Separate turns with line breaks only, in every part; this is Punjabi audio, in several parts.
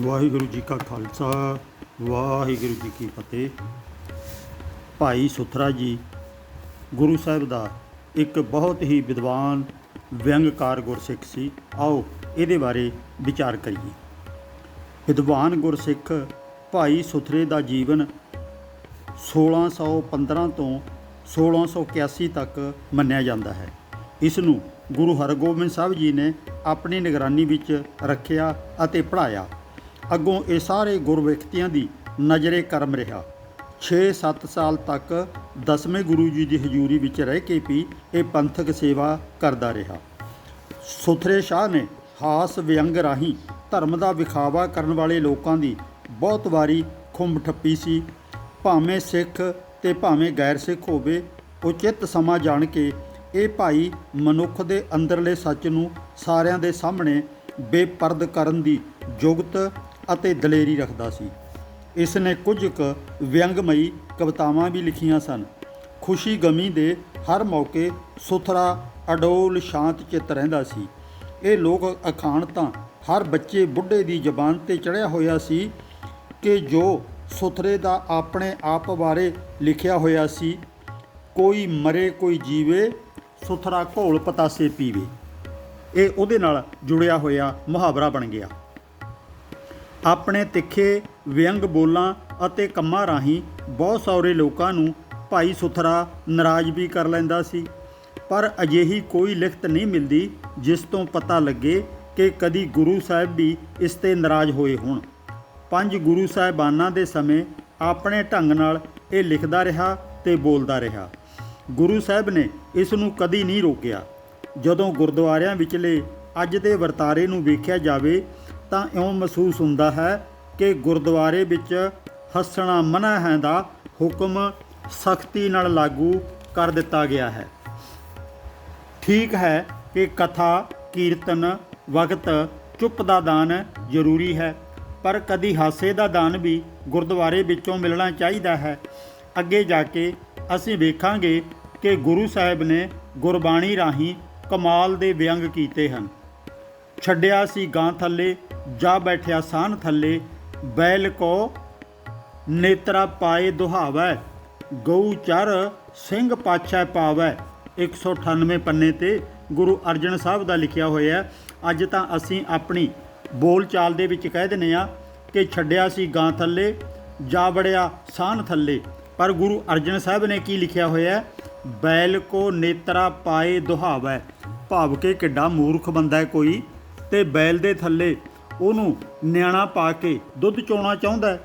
ਵਾਹਿਗੁਰੂ ਜੀ ਕਾ ਖਾਲਸਾ, ਵਾਹਿਗੁਰੂ ਜੀ ਕੀ ਫਤਿਹ। ਭਾਈ ਸੁਥਰਾ ਜੀ, ਗੁਰੂ ਸਾਹਿਬ ਦਾ ਇੱਕ ਬਹੁਤ ਹੀ ਵਿਦਵਾਨ, ਵਿਅੰਗਕਾਰ ਗੁਰਸਿੱਖ ਸੀ। ਆਓ ਇਹਦੇ ਬਾਰੇ ਵਿਚਾਰ ਕਰੀਏ। ਵਿਦਵਾਨ ਗੁਰਸਿੱਖ ਭਾਈ ਸੁਥਰੇ ਦਾ ਜੀਵਨ 1615 ਤੋਂ 1681 ਤੱਕ ਮੰਨਿਆ ਜਾਂਦਾ ਹੈ। ਇਸ ਨੂੰ ਗੁਰੂ ਹਰਗੋਬਿੰਦ ਸਾਹਿਬ ਜੀ ਨੇ ਆਪਣੀ ਨਿਗਰਾਨੀ ਵਿੱਚ ਰੱਖਿਆ ਅਤੇ ਪੜ੍ਹਾਇਆ। ਅੱਗੋਂ ਇਹ ਸਾਰੇ ਗੁਰ ਵਿਅਕਤੀਆਂ ਦੀ ਨਜ਼ਰੇ ਕਰਮ ਰਿਹਾ। 6-7 ਸਾਲ ਤੱਕ ਦਸਵੇਂ ਗੁਰੂ ਜੀ ਦੀ ਹਜ਼ੂਰੀ ਵਿੱਚ ਰਹਿ ਕੇ ਵੀ ਇਹ ਪੰਥਕ ਸੇਵਾ ਕਰਦਾ ਰਿਹਾ। ਸੁਥਰੇ ਸ਼ਾਹ ਨੇ ਹਾਸ ਵਿਅੰਗ ਰਾਹੀਂ ਧਰਮ ਦਾ ਵਿਖਾਵਾ ਕਰਨ ਵਾਲੇ ਲੋਕਾਂ ਦੀ ਬਹੁਤ ਵਾਰੀ ਖੁੰਬ ਠੱਪੀ ਸੀ। ਭਾਵੇਂ ਸਿੱਖ ਤੇ ਭਾਵੇਂ ਗੈਰ ਸਿੱਖ ਹੋਵੇ ਉਚਿਤ ਸਮਾਂ ਜਾਣ ਕੇ ਇਹ ਭਾਈ ਮਨੁੱਖ ਦੇ ਅੰਦਰਲੇ ਸੱਚ ਨੂੰ ਸਾਰਿਆਂ ਦੇ ਸਾਹਮਣੇ ਬੇਪਰਦ ਕਰਨ ਦੀ ਜੁਗਤ ਅਤੇ ਦਲੇਰੀ ਰੱਖਦਾ ਸੀ। ਇਸ ਨੇ ਕੁਝ ਕੁ ਵਿਅੰਗਮਈ ਕਵਿਤਾਵਾਂ ਵੀ ਲਿਖੀਆਂ ਸਨ। ਖੁਸ਼ੀ ਗਮੀ ਦੇ ਹਰ ਮੌਕੇ ਸੁਥਰਾ, ਅਡੋਲ, ਸ਼ਾਂਤ ਚਿੱਤ ਰਹਿੰਦਾ ਸੀ। ਇਹ ਲੋਕ ਅਖਾਣ ਤਾਂ ਹਰ ਬੱਚੇ ਬੁੱਢੇ ਦੀ ਜ਼ਬਾਨ ਤੇ ਚੜਿਆ ਹੋਇਆ ਸੀ ਕਿ ਜੋ ਸੁਥਰੇ ਦਾ ਆਪਣੇ ਆਪ ਬਾਰੇ ਲਿਖਿਆ ਹੋਇਆ ਸੀ, ਕੋਈ ਮਰੇ, ਕੋਈ ਜੀਵੇ, ਸੁਥਰਾ ਘੋਲ ਪਤਾਸੇ ਪੀਵੇ। ਇਹ ਉਹਦੇ ਨਾਲ ਜੁੜਿਆ ਹੋਇਆ ਮੁਹਾਵਰਾ ਬਣ ਗਿਆ। ਆਪਣੇ ਤਿੱਖੇ ਵਿਅੰਗ ਬੋਲਾਂ ਅਤੇ ਕੰਮਾਂ ਰਾਹੀਂ ਬਹੁਤ ਸਾਰੇ ਲੋਕਾਂ ਨੂੰ ਭਾਈ ਸੁਥਰਾ ਨਾਰਾਜ਼ ਵੀ ਕਰ ਲੈਂਦਾ ਸੀ। ਪਰ ਅਜਿਹੀ ਕੋਈ ਲਿਖਤ ਨਹੀਂ ਮਿਲਦੀ ਜਿਸ ਤੋਂ ਪਤਾ ਲੱਗੇ ਕਿ ਕਦੀ ਗੁਰੂ ਸਾਹਿਬ ਵੀ ਇਸ ਤੇ ਨਾਰਾਜ਼ ਹੋਏ ਹੋਣ। ਪੰਜ ਗੁਰੂ ਸਾਹਿਬਾਨਾਂ ਦੇ ਸਮੇਂ ਆਪਣੇ ਢੰਗ ਨਾਲ ਇਹ ਲਿਖਦਾ ਰਿਹਾ ਤੇ ਬੋਲਦਾ ਰਿਹਾ। ਗੁਰੂ ਸਾਹਿਬ ਨੇ ਇਸ ਨੂੰ ਕਦੀ ਨਹੀਂ ਰੋਕਿਆ। ਜਦੋਂ ਗੁਰਦੁਆਰਿਆਂ ਵਿਚਲੇ ਅੱਜ ਦੇ ਵਰਤਾਰੇ ਨੂੰ ਵੇਖਿਆ ਜਾਵੇ ਤਾਂ ਇਉਂ ਮਹਿਸੂਸ ਹੁੰਦਾ ਹੈ ਕਿ ਗੁਰਦੁਆਰੇ ਵਿੱਚ ਹੱਸਣਾ ਮਨਾ ਹੈ ਦਾ ਹੁਕਮ ਸਖਤੀ ਨਾਲ ਲਾਗੂ ਕਰ ਦਿੱਤਾ ਗਿਆ ਹੈ। ਠੀਕ ਹੈ ਕਿ ਕਥਾ, ਕੀਰਤਨ, ਵਕਤ ਚੁੱਪ ਦਾ ਦਾਨ ਜ਼ਰੂਰੀ ਹੈ, ਪਰ ਕਦੀ ਹਾਸੇ ਦਾ ਦਾਨ ਵੀ ਗੁਰਦੁਆਰੇ ਵਿੱਚੋਂ ਮਿਲਣਾ ਚਾਹੀਦਾ ਹੈ। ਅੱਗੇ ਜਾ ਕੇ ਅਸੀਂ ਵੇਖਾਂਗੇ ਕਿ ਗੁਰੂ ਸਾਹਿਬ ਨੇ ਗੁਰਬਾਣੀ ਰਾਹੀਂ ਕਮਾਲ ਦੇ ਵਿਅੰਗ ਕੀਤੇ ਹਨ। ਛੱਡਿਆ ਸੀ ਗਾਂ ਥੱਲੇ ਜਾ ਬੈਠਿਆ ਸਾਨ ਥੱਲੇ, ਬੈਲ ਕੋ ਨੇਤਰਾ ਪਾਏ ਦੁਹਾਵੈ, ਗਊ ਚਰ ਸਿੰਘ ਪਾਛੈ ਪਾਵੈ। 198 ਪੰਨੇ ਤੇ ਗੁਰੂ ਅਰਜਨ ਸਾਹਿਬ ਦਾ ਲਿਖਿਆ ਹੋਇਆ ਅੱਜ ਤਾਂ ਅਸੀਂ ਆਪਣੀ ਬੋਲ ਚਾਲ ਦੇ ਵਿੱਚ ਕਹਿ ਦਿੰਦੇ ਆ ਕਿ ਛੱਡਿਆ ਸੀ ਗਾਂ ਥੱਲੇ, ਜਾ ਵੜਿਆ ਸਾਨ ਥੱਲੇ। ਪਰ ਗੁਰੂ ਅਰਜਨ ਸਾਹਿਬ ਨੇ ਕੀ ਲਿਖਿਆ ਹੋਇਆ ਬੈਲ ਕੋ ਨੇਤਰਾ ਪਾਏ ਦੁਹਾਵੈ। ਭਾਵ ਕਿ ਕਿੱਡਾ ਮੂਰਖ ਬੰਦਾ ਹੈ ਕੋਈ, ਤੇ ਬੈਲ ਦੇ ਥੱਲੇ ਉਹਨੂੰ ਨਿਆਣਾ ਪਾ ਕੇ ਦੁੱਧ ਚੋਣਾ ਚਾਹੁੰਦਾ ਹੈ।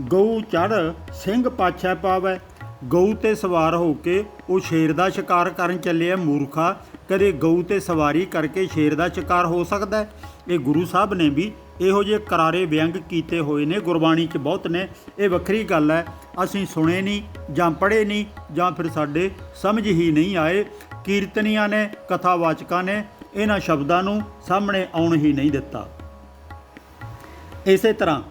ਗਊ ਚੜ, ਸਿੰਘ ਪਾਛੈ ਪਾਵੈ। ਗਊ ਤੇ ਸਵਾਰ ਹੋ ਕੇ ਉਹ ਸ਼ੇਰ ਦਾ ਸ਼ਿਕਾਰ ਕਰਨ ਚੱਲਿਆ ਮੂਰਖਾ। ਕਦੇ ਗਊ ਤੇ ਸਵਾਰੀ ਕਰਕੇ ਸ਼ੇਰ ਦਾ ਸ਼ਿਕਾਰ ਹੋ ਸਕਦਾ ਹੈ। ਇਹ ਗੁਰੂ ਸਾਹਿਬ ਨੇ ਵੀ ਇਹੋ ਜਿਹੇ ਕਰਾਰੇ ਵਿਅੰਗ ਕੀਤੇ ਹੋਏ ਨੇ, ਗੁਰਬਾਣੀ 'ਚ ਬਹੁਤ ਨੇ। ਇਹ ਵੱਖਰੀ ਗੱਲ ਹੈ, ਅਸੀਂ ਸੁਣੇ ਨਹੀਂ ਜਾਂ ਪੜ੍ਹੇ ਨਹੀਂ ਜਾਂ ਫਿਰ ਸਾਡੇ ਸਮਝ ਹੀ ਨਹੀਂ ਆਏ। ਕੀਰਤਨੀਆਂ ਨੇ, ਕਥਾਵਾਚਕਾਂ ਨੇ ਇਹਨਾਂ ਸ਼ਬਦਾਂ ਨੂੰ ਸਾਹਮਣੇ ਆਉਣ ਹੀ ਨਹੀਂ ਦਿੱਤਾ। ਇਸੇ ਤਰ੍ਹਾਂ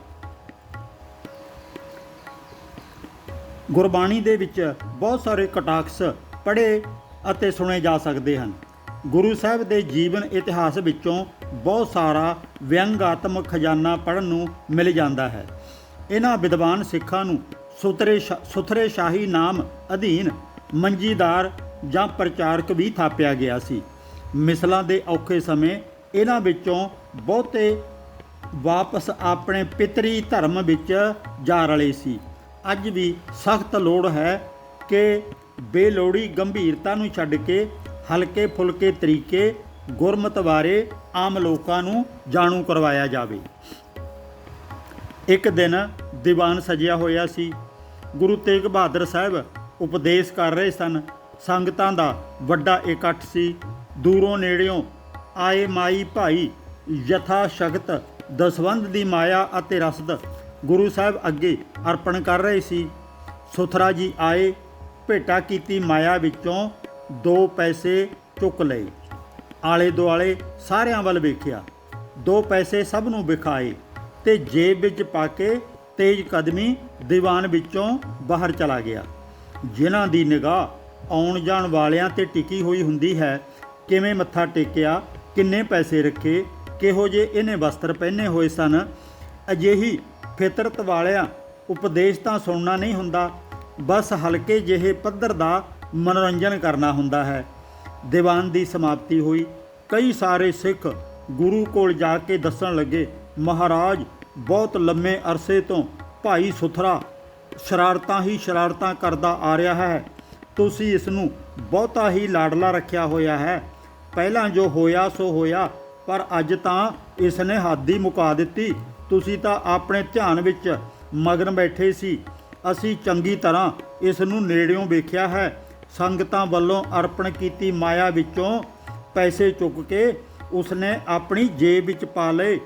ਗੁਰਬਾਣੀ ਦੇ ਵਿੱਚ ਬਹੁਤ ਸਾਰੇ ਕਟਾਕਸ ਪੜ੍ਹੇ ਅਤੇ ਸੁਣੇ ਜਾ ਸਕਦੇ ਹਨ। ਗੁਰੂ ਸਾਹਿਬ ਦੇ ਜੀਵਨ ਇਤਿਹਾਸ ਵਿੱਚੋਂ ਬਹੁਤ ਸਾਰਾ ਵਿਅੰਗਾਤਮਕ ਖਜ਼ਾਨਾ ਪੜ੍ਹਨ ਨੂੰ ਮਿਲ ਜਾਂਦਾ ਹੈ। ਇਹਨਾਂ ਵਿਦਵਾਨ ਸਿੱਖਾਂ ਨੂੰ ਸੁਤਰੇ ਸ਼ਾ- ਸੁਥਰੇ ਸ਼ਾਹੀ ਨਾਮ ਅਧੀਨ ਮੰਜੀਦਾਰ ਜਾਂ ਪ੍ਰਚਾਰਕ ਵੀ ਥਾਪਿਆ ਗਿਆ ਸੀ। ਮਿਸਲਾਂ ਦੇ ਔਖੇ ਸਮੇਂ ਇਹਨਾਂ ਵਿੱਚੋਂ ਬਹੁਤੇ ਵਾਪਸ ਆਪਣੇ ਪਿਤਰੀ ਧਰਮ ਵਿੱਚ ਜਾ ਰਲੇ ਸੀ। ਅੱਜ ਵੀ ਸਖਤ ਲੋੜ ਹੈ ਕਿ ਬੇਲੋੜੀ ਗੰਭੀਰਤਾ ਨੂੰ ਛੱਡ ਕੇ ਹਲਕੇ ਫੁਲਕੇ ਤਰੀਕੇ ਗੁਰਮਤ ਬਾਰੇ ਆਮ ਲੋਕਾਂ ਨੂੰ ਜਾਣੂ ਕਰਵਾਇਆ ਜਾਵੇ। ਇੱਕ ਦਿਨ ਦੀਵਾਨ ਸਜਿਆ ਹੋਇਆ ਸੀ। ਗੁਰੂ ਤੇਗ ਬਹਾਦਰ ਸਾਹਿਬ ਉਪਦੇਸ਼ ਕਰ ਰਹੇ ਸਨ, ਸੰਗਤਾਂ ਦਾ ਵੱਡਾ ਇਕੱਠ ਸੀ। ਦੂਰੋਂ ਨੇੜਿਓਂ ਆਏ ਮਾਈ ਭਾਈ ਯਥਾ ਸ਼ਕਤ ਦਸਵੰਧ ਦੀ ਮਾਇਆ ਅਤੇ ਰਸਦ ਗੁਰੂ ਸਾਹਿਬ ਅੱਗੇ ਅਰਪਣ ਕਰ ਰਹੇ ਸੀ। ਸੁਥਰਾ ਜੀ ਆਏ, ਭੇਟਾ ਕੀਤੀ ਮਾਇਆ ਵਿੱਚੋਂ ਦੋ ਪੈਸੇ ਚੁੱਕ ਲਏ। ਆਲੇ ਦੁਆਲੇ ਸਾਰਿਆਂ ਵੱਲ ਵੇਖਿਆ। ਦੋ ਪੈਸੇ ਸਭ ਨੂੰ ਵਿਖਾਏ ਤੇ ਜੇਬ ਵਿੱਚ ਪਾ ਕੇ ਤੇਜ਼ ਕਦਮੀ ਦੀਵਾਨ ਵਿੱਚੋਂ ਬਾਹਰ ਚਲਾ ਗਿਆ। ਜਿਨ੍ਹਾਂ ਦੀ ਨਿਗਾਹ ਆਉਣ ਜਾਣ ਵਾਲਿਆਂ ਤੇ ਟਿਕੀ ਹੋਈ ਹੁੰਦੀ ਹੈ, ਕਿਵੇਂ ਮੱਥਾ ਟੇਕਿਆ, ਕਿੰਨੇ ਪੈਸੇ ਰੱਖੇ ਕਿਹੋ ਜਿਹੇ ਇਹਨੇ ਵਸਤਰ ਪਹਿਨੇ ਹੋਏ ਸਨ? ਅਜਿਹੀ ਫਿਤਰਤ ਵਾਲਿਆਂ ਉਪਦੇਸ਼ ਤਾਂ ਸੁਣਨਾ ਨਹੀਂ ਹੁੰਦਾ। ਬਸ ਹਲਕੇ ਜਿਹੇ ਪੱਧਰ ਦਾ ਮਨੋਰੰਜਨ ਕਰਨਾ ਹੁੰਦਾ ਹੈ। ਦੀਵਾਨ ਦੀ ਸਮਾਪਤੀ ਹੋਈ। ਕਈ ਸਾਰੇ ਸਿੱਖ ਗੁਰੂ ਕੋਲ ਜਾ ਕੇ ਦੱਸਣ ਲੱਗੇ, ਮਹਾਰਾਜ, ਬਹੁਤ ਲੰਮੇ ਅਰਸੇ ਤੋਂ ਭਾਈ ਸੁਥਰਾ ਸ਼ਰਾਰਤਾਂ ਹੀ ਸ਼ਰਾਰਤਾਂ ਕਰਦਾ ਆ ਰਿਹਾ ਹੈ। ਤੁਸੀਂ ਇਸ ਨੂੰ ਬਹੁਤਾ ਹੀ ਲਾਡਲਾ ਰੱਖਿਆ ਹੋਇਆ ਹੈ। ਪਹਿਲਾਂ ਜੋ ਹੋਇਆ, ਸੋ ਹੋਇਆ। ਪਰ ਅੱਜ ਤਾਂ ਇਸ ਨੇ ਹੱਦ ਹੀ ਮੁਕਾ ਦਿੱਤੀ। ਤੁਸੀਂ ਤਾਂ ਆਪਣੇ ਧਿਆਨ ਵਿੱਚ ਮਗਨ ਬੈਠੇ ਸੀ। ਅਸੀਂ ਚੰਗੀ ਤਰ੍ਹਾਂ ਇਸ ਨੂੰ ਨੇੜਿਓਂ ਵੇਖਿਆ ਹੈ। ਸੰਗਤਾਂ ਵੱਲੋਂ ਅਰਪਣ ਕੀਤੀ ਮਾਇਆ ਵਿੱਚੋਂ ਪੈਸੇ ਚੁੱਕ ਕੇ ਉਸਨੇ ਆਪਣੀ ਜੇਬ ਵਿੱਚ ਪਾ ਲਏ।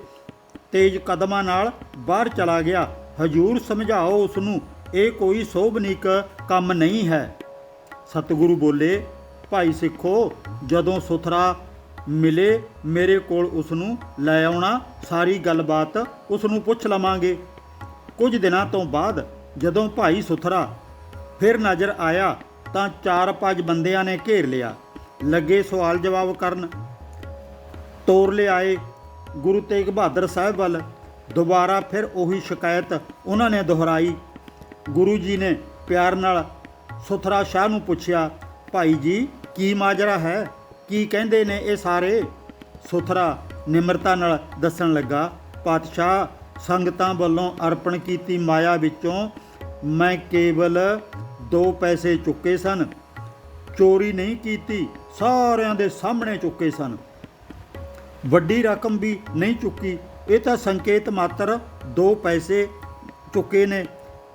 ਤੇਜ਼ ਕਦਮਾਂ ਨਾਲ ਬਾਹਰ ਚਲਾ ਗਿਆ। ਹਜੂਰ ਸਮਝਾਓ ਉਸ ਨੂੰ ਇਹ ਕੋਈ ਸੋਭਨੀਕ ਕੰਮ ਨਹੀਂ ਹੈ। ਸਤਿਗੁਰੂ ਬੋਲੇ, ਭਾਈ ਸਿੱਖੋ, ਜਦੋਂ ਸੁਥਰਾ ਮਿਲੇ, ਮੇਰੇ ਕੋਲ ਉਸ ਨੂੰ ਲੈ ਆਉਣਾ, ਸਾਰੀ ਗੱਲਬਾਤ ਉਸ ਨੂੰ ਪੁੱਛ ਲਵਾਂਗੇ। ਕੁਝ ਦਿਨਾਂ ਤੋਂ ਬਾਅਦ ਜਦੋਂ ਭਾਈ ਸੁਥਰਾ ਫਿਰ ਨਜ਼ਰ ਆਇਆ ਤਾਂ ਚਾਰ ਪੰਜ ਬੰਦਿਆਂ ਨੇ ਘੇਰ ਲਿਆ। ਲੱਗੇ ਸਵਾਲ ਜਵਾਬ ਕਰਨ। ਤੋਰ ਲਿਆਏ ਗੁਰੂ ਤੇਗ ਬਹਾਦਰ ਸਾਹਿਬ ਵੱਲ। ਦੁਬਾਰਾ ਫਿਰ ਉਹੀ ਸ਼ਿਕਾਇਤ ਉਹਨਾਂ ਨੇ ਦੁਹਰਾਈ। ਗੁਰੂ ਜੀ ਨੇ ਪਿਆਰ ਨਾਲ ਸੁਥਰਾ ਸ਼ਾਹ ਨੂੰ ਪੁੱਛਿਆ, ਭਾਈ ਜੀ, ਕੀ ਮਾਜਰਾ ਹੈ? ਕੀ ਕਹਿੰਦੇ ਨੇ ਇਹ ਸਾਰੇ? ਸੁਥਰਾ ਨਿਮਰਤਾ ਨਾਲ ਦੱਸਣ ਲੱਗਾ, ਪਾਤਸ਼ਾਹ, ਸੰਗਤਾਂ ਵੱਲੋਂ ਅਰਪਣ ਕੀਤੀ ਮਾਇਆ ਵਿੱਚੋਂ ਮੈਂ ਕੇਵਲ ਦੋ ਪੈਸੇ ਚੁੱਕੇ ਸਨ। ਚੋਰੀ ਨਹੀਂ ਕੀਤੀ, ਸਾਰਿਆਂ ਦੇ ਸਾਹਮਣੇ ਚੁੱਕੇ ਸਨ। ਵੱਡੀ ਰਕਮ ਵੀ ਨਹੀਂ ਚੁੱਕੀ। ਇਹ ਤਾਂ ਸੰਕੇਤ ਮਾਤਰ ਦੋ ਪੈਸੇ ਚੁੱਕੇ ਨੇ।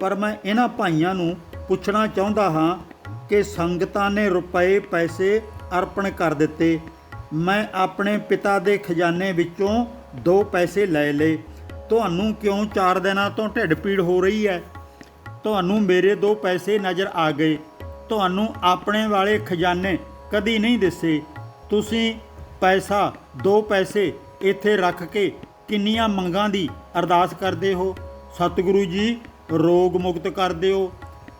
ਪਰ ਮੈਂ ਇਹਨਾਂ ਭਾਈਆਂ ਨੂੰ ਪੁੱਛਣਾ ਚਾਹੁੰਦਾ ਹਾਂ ਕਿ ਸੰਗਤਾਂ ਨੇ ਰੁਪਏ ਪੈਸੇ ਅਰਪਣ ਕਰ ਦਿੱਤੇ। ਮੈਂ ਆਪਣੇ ਪਿਤਾ ਦੇ ਖਜ਼ਾਨੇ ਵਿੱਚੋਂ ਦੋ ਪੈਸੇ ਲੈ ਲਏ। ਤੁਹਾਨੂੰ ਕਿਉਂ ਚਾਰ ਦਿਨਾਂ ਤੋਂ ਢਿੱਡ ਪੀੜ ਹੋ ਰਹੀ ਹੈ? ਤੁਹਾਨੂੰ ਮੇਰੇ ਦੋ ਪੈਸੇ ਨਜ਼ਰ ਆ ਗਏ। ਤੁਹਾਨੂੰ ਆਪਣੇ ਵਾਲੇ ਖਜ਼ਾਨੇ ਕਦੀ ਨਹੀਂ ਦਿਸੇ। ਤੁਸੀਂ ਪੈਸਾ, ਦੋ ਪੈਸੇ ਇੱਥੇ ਰੱਖ ਕੇ ਕਿੰਨੀਆਂ ਮੰਗਾਂ ਦੀ ਅਰਦਾਸ ਕਰਦੇ ਹੋ? ਸਤਿਗੁਰੂ ਜੀ, ਰੋਗ ਮੁਕਤ ਕਰ ਦਿਓ।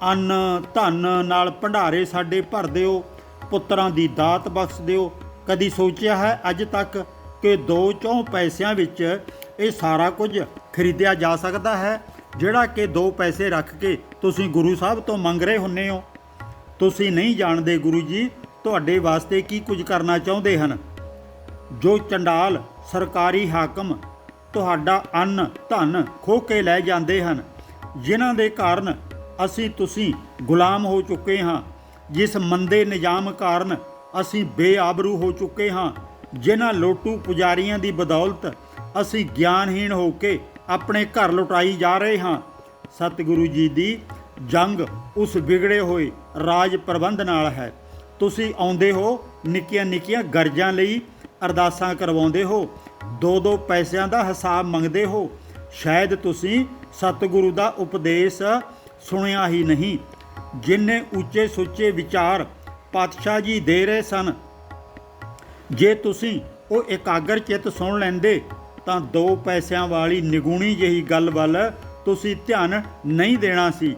ਅੰਨ, ਧਨ ਨਾਲ ਭੰਡਾਰੇ ਸਾਡੇ ਭਰ ਦਿਓ। ਪੁੱਤਰਾਂ ਦੀ ਦਾਤ ਬਖਸ਼ ਦਿਓ। ਕਦੀ ਸੋਚਿਆ ਹੈ ਅੱਜ ਤੱਕ ਕਿ ਦੋ ਚੌਂ ਪੈਸਿਆਂ ਵਿੱਚ ਇਹ ਸਾਰਾ ਕੁਝ ਖਰੀਦਿਆ ਜਾ ਸਕਦਾ ਹੈ, ਜਿਹੜਾ ਕਿ ਦੋ ਪੈਸੇ ਰੱਖ ਕੇ ਤੁਸੀਂ ਗੁਰੂ ਸਾਹਿਬ ਤੋਂ ਮੰਗ ਰਹੇ ਹੁੰਨੇ ਹੋ? ਤੁਸੀਂ ਨਹੀਂ ਜਾਣਦੇ ਗੁਰੂ ਜੀ, ਤੁਹਾਡੇ ਵਾਸਤੇ ਕੀ ਕੁਝ ਕਰਨਾ ਚਾਹੁੰਦੇ ਹਨ? ਜੋ ਚੰਡਾਲ ਸਰਕਾਰੀ ਹਾਕਮ ਤੁਹਾਡਾ ਅੰਨ ਧਨ ਖੋਹ ਕੇ ਲੈ ਜਾਂਦੇ ਹਨ, ਜਿਨ੍ਹਾਂ ਦੇ ਕਾਰਨ ਅਸੀਂ ਤੁਸੀਂ ਗੁਲਾਮ ਹੋ ਚੁੱਕੇ ਹਾਂ। ਜਿਸ ਮੰਦੇ ਨਿਜ਼ਾਮ ਕਾਰਨ ਅਸੀਂ ਬੇਆਬਰੂ ਹੋ ਚੁੱਕੇ ਹਾਂ, ਜਿਨ੍ਹਾਂ ਲੋਟੂ ਪੁਜਾਰੀਆਂ ਦੀ ਬਦੌਲਤ ਅਸੀਂ ਗਿਆਨਹੀਣ ਹੋ ਕੇ ਆਪਣੇ ਘਰ ਲੁਟਾਈ ਜਾ ਰਹੇ ਹਾਂ। ਸਤਿਗੁਰੂ ਜੀ ਦੀ ਜੰਗ ਉਸ ਵਿਗੜੇ ਹੋਏ ਰਾਜ ਪ੍ਰਬੰਧ ਨਾਲ ਹੈ। ਤੁਸੀਂ ਆਉਂਦੇ ਹੋ ਨਿੱਕੀਆਂ ਨਿੱਕੀਆਂ ਗਰਜਾਂ ਲਈ ਅਰਦਾਸਾਂ ਕਰਵਾਉਂਦੇ ਹੋ ਦੋ ਦੋ ਪੈਸਿਆਂ ਦਾ ਹਿਸਾਬ ਮੰਗਦੇ ਹੋ। ਸ਼ਾਇਦ ਤੁਸੀਂ ਸਤਿਗੁਰੂ ਦਾ ਉਪਦੇਸ਼ ਸੁਣਿਆ ਹੀ ਨਹੀਂ ਜਿਨਨੇ ਉੱਚੇ ਸੁੱਚੇ ਵਿਚਾਰ ਪਾਤਸ਼ਾਹ ਜੀ ਦੇ ਰਹੇ ਸਨ। ਜੇ ਤੁਸੀਂ ਉਹ ਇਕਾਗਰ ਚਿੱਤ ਸੁਣ ਲੈਂਦੇ, ਤਾਂ ਦੋ ਪੈਸਿਆਂ ਵਾਲੀ ਨਿਗੂਣੀ ਜਿਹੀ ਗੱਲ ਵੱਲ ਤੁਸੀਂ ਧਿਆਨ ਨਹੀਂ ਦੇਣਾ ਸੀ।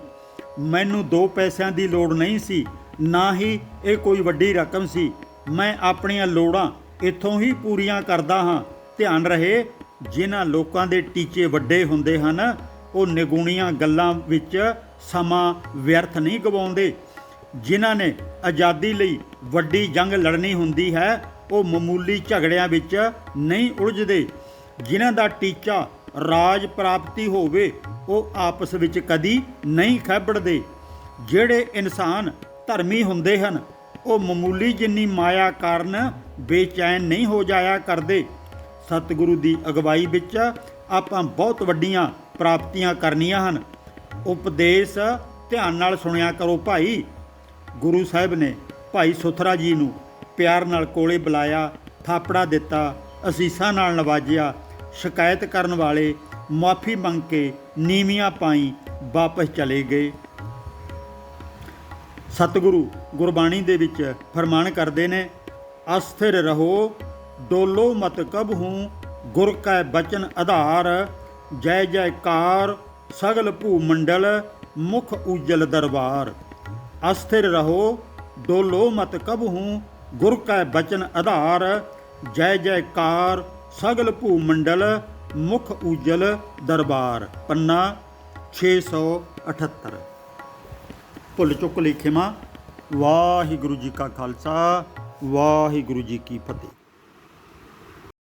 ਮੈਨੂੰ ਦੋ ਪੈਸਿਆਂ ਦੀ ਲੋੜ ਨਹੀਂ ਸੀ, ਨਾ ਹੀ ਇਹ ਕੋਈ ਵੱਡੀ ਰਕਮ ਸੀ। ਮੈਂ ਆਪਣੀਆਂ ਲੋੜਾਂ ਇੱਥੋਂ ਹੀ ਪੂਰੀਆਂ ਕਰਦਾ ਹਾਂ। ਧਿਆਨ ਰਹੇ, ਜਿਨ੍ਹਾਂ ਲੋਕਾਂ ਦੇ ਟੀਚੇ ਵੱਡੇ ਹੁੰਦੇ ਹਨ, ਉਹ ਨਿਗੂਣੀਆਂ ਗੱਲਾਂ ਵਿੱਚ ਸਮਾਂ ਵਿਅਰਥ ਨਹੀਂ ਗਵਾਉਂਦੇ। ਜਿਨ੍ਹਾਂ ਨੇ ਆਜ਼ਾਦੀ ਲਈ ਵੱਡੀ ਜੰਗ ਲੜਨੀ ਹੁੰਦੀ ਹੈ, ਉਹ ਮਾਮੂਲੀ ਝਗੜਿਆਂ ਵਿੱਚ ਨਹੀਂ ਉਲਝਦੇ। ਜਿਨ੍ਹਾਂ ਦਾ ਟੀਚਾ ਰਾਜ ਪ੍ਰਾਪਤੀ ਹੋਵੇ, ਉਹ ਆਪਸ ਵਿੱਚ ਕਦੀ ਨਹੀਂ ਖੈਬੜਦੇ। ਜਿਹੜੇ ਇਨਸਾਨ ਧਰਮੀ ਹੁੰਦੇ ਹਨ, ਉਹ ਮਾਮੂਲੀ ਜਿੰਨੀ ਮਾਇਆ ਕਾਰਨ ਬੇਚੈਨ ਨਹੀਂ ਹੋ ਜਾਇਆ ਕਰਦੇ। ਸਤਿਗੁਰੂ ਦੀ ਅਗਵਾਈ ਵਿੱਚ ਆਪਾਂ ਬਹੁਤ ਵੱਡੀਆਂ ਪ੍ਰਾਪਤੀਆਂ ਕਰਨੀਆਂ ਹਨ। ਉਪਦੇਸ਼ ਧਿਆਨ ਨਾਲ ਸੁਣਿਆ ਕਰੋ ਭਾਈ। ਗੁਰੂ ਸਾਹਿਬ ਨੇ ਭਾਈ ਸੁਥਰਾ ਜੀ ਨੂੰ ਪਿਆਰ ਨਾਲ ਕੋਲੇ ਬੁਲਾਇਆ, ਥਾਪੜਾ ਦਿੱਤਾ, ਅਸੀਸਾਂ ਨਾਲ ਨਵਾਜਿਆ, ਸ਼ਿਕਾਇਤ ਕਰਨ ਵਾਲੇ ਮਾਫੀ ਮੰਗ ਕੇ ਨੀਵੀਆਂ ਪਾਈ ਵਾਪਸ ਚਲੇ ਗਏ। ਸਤਿਗੁਰੂ ਗੁਰਬਾਣੀ ਦੇ ਵਿੱਚ ਫਰਮਾਨ ਕਰਦੇ ਨੇ ਅਸਥਿਰ ਰਹੋ, ਡੋਲੋ ਮਤ ਕਬ ਹੂੰ, ਗੁਰ ਕੈ ਬਚਨ ਆਧਾਰ, ਜੈ ਜੈਕਾਰ ਸਗਲ ਭੂਮੰਡਲ, ਮੁਖ ਉਜਲ ਦਰਬਾਰ। ਅਸਥਿਰ ਰਹੋ, ਡੋਲੋ ਮਤ ਕਬ ਹੂੰ ਗੁਰ ਕੈ ਬਚਨ ਆਧਾਰ। ਜੈ ਜੈਕਾਰ, ਸਗਲ ਭੂ ਮੰਡਲ ਮੁਖ ਉਜਲ ਦਰਬਾਰ। ਪੰਨਾ 678 ਭੁੱਲ ਚੁੱਕ ਲਈ ਖਿਮਾ। ਵਾਹਿਗੁਰੂ ਜੀ ਕਾ ਖਾਲਸਾ, ਵਾਹਿਗੁਰੂ ਜੀ ਕੀ ਫਤਿਹ।